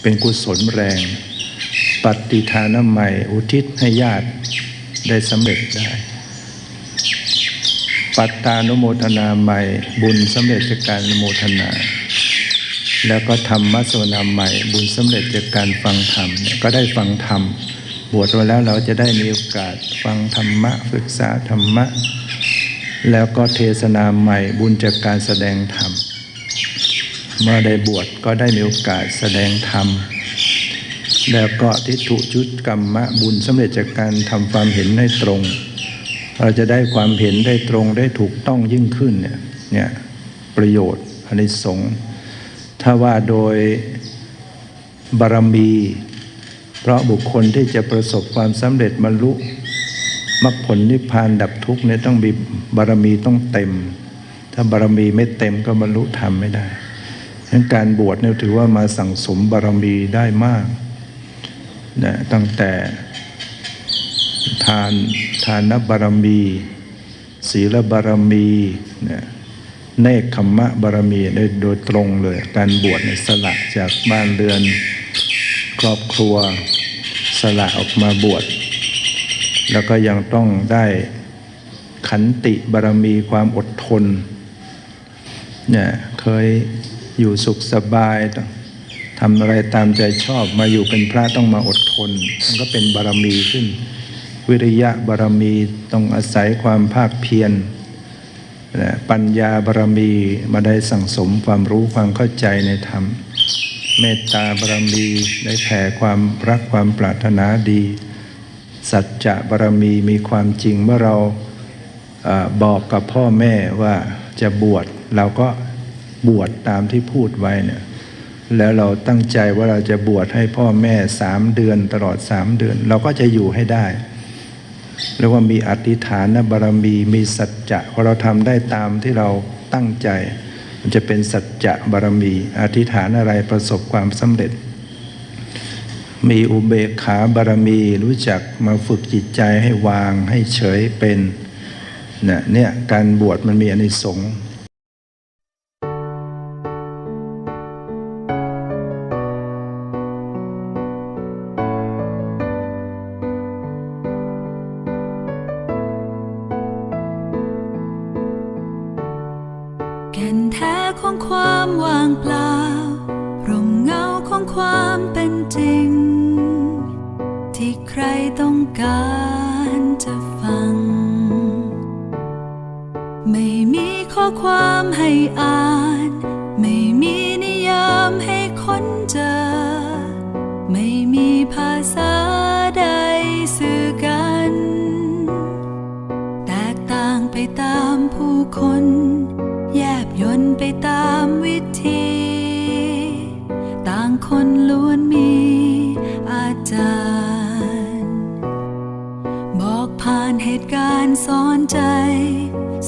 เป็นกุศลแรง ปฏิทานใหม่อุทิศให้ญาติได้สำเร็จได้ ปัตตานุโมทนาใหม่บุญสำเร็จจากการนุโมทนา แล้วก็ธรรมสวนาใหม่ บุญสำเร็จจากการฟังธรรมก็ได้ฟังธรรมบวชมาแล้วเราจะได้มีโอกาสฟังธรรมะศึกษาธรรมะ แล้วก็เทศนาใหม่บุญจากการแสดงธรรม เมื่อได้บวชก็ได้มีโอกาสแสดงธรรม แล้วก็ทิฏฐุชุดกรรมะบุญสำเร็จจากการทำความเห็นให้ตรง เราจะได้ความเห็นได้ตรงได้ถูกต้องยิ่งขึ้นเนี่ยเนี่ยประโยชน์อนิสงส์ถ้าว่าโดยบารมี เพราะบุคคลที่จะประสบความสำเร็จบรรลุมรรคผลนิพพานดับทุกข์เนี่ยต้องมีบารมีต้องเต็ม ถ้าบารมีไม่เต็มก็บรรลุธรรมไม่ได้ งั้นการบวชเนี่ยถือว่ามาสั่งสมบารมีได้มากนะตั้งแต่ทานทานบารมี ศีลบารมีนะเนคขมมะบารมีโดยโดยตรงเลย การบวชในสละจากบ้านเรือนครอบครัวสละออกมาบวช แล้วก็ยังต้องได้ขันติบารมีความอดทนเนี่ยเคย อยู่สุขสบายทำอะไรตามใจชอบมาอยู่เป็นพระต้องมาอดทน มันก็เป็นบารมีขึ้น วิริยะบารมีต้องอาศัยความภาคเพียรนะปัญญาบารมีมาได้สั่งสมความรู้ความเข้าใจในธรรม เมตตาบารมีได้แผ่ความรักความปรารถนาดี สัจจะบารมีมีความจริงเมื่อเราอบอกกับพ่อแม่ว่าจะบวชเราก็ บวชตามที่พูดไว้เนี่ยแล้วเราตั้งใจว่าเราจะบวชให้พ่อแม่สามเดือนตลอดสามเดือน เราก็จะอยู่ให้ได้เรียกว่ามีอธิษฐานบารมีมีสัจจะพอเราทำได้ตามที่เราตั้งใจ มันจะเป็นสัจจะบารมี อธิษฐานอะไรประสบความสำเร็จ มีอุเบกขาบารมีรู้จักมาฝึกจิตใจให้วางให้เฉยเป็นเนี่ยเนี่ยการบวชมันมีอนิสงส์ ของความว่างเปล่า ร่มเงาของความเป็นจริง ที่ใครต้องการจะฟัง ไม่มีข้อความให้อ่าน ไม่มีนิยามให้ค้นเจอ ไม่มีภาษาใดสื่อกัน แตกต่างไปตามผู้คน ยนต์ไปตามวิธี ต่างคนล้วนมีอาจารย์ บอกผ่านเหตุการณ์สอนใจ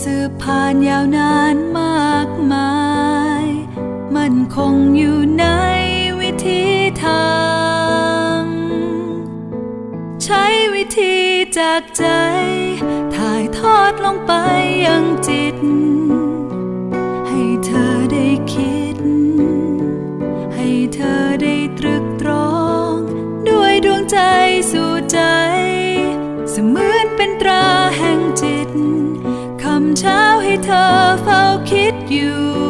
สืบผ่านยาวนานมากมาย มันคงอยู่ในวิธีทาง ใช้วิธีจากใจ ถ่ายทอดลงไปยังจิต เธอได้คิด ให้เธอได้ตรึกตรอง ด้วยดวงใจสู่ใจ เสมือนเป็นตราแห่งจิต คำเช้าให้เธอเฝ้าคิดอยู่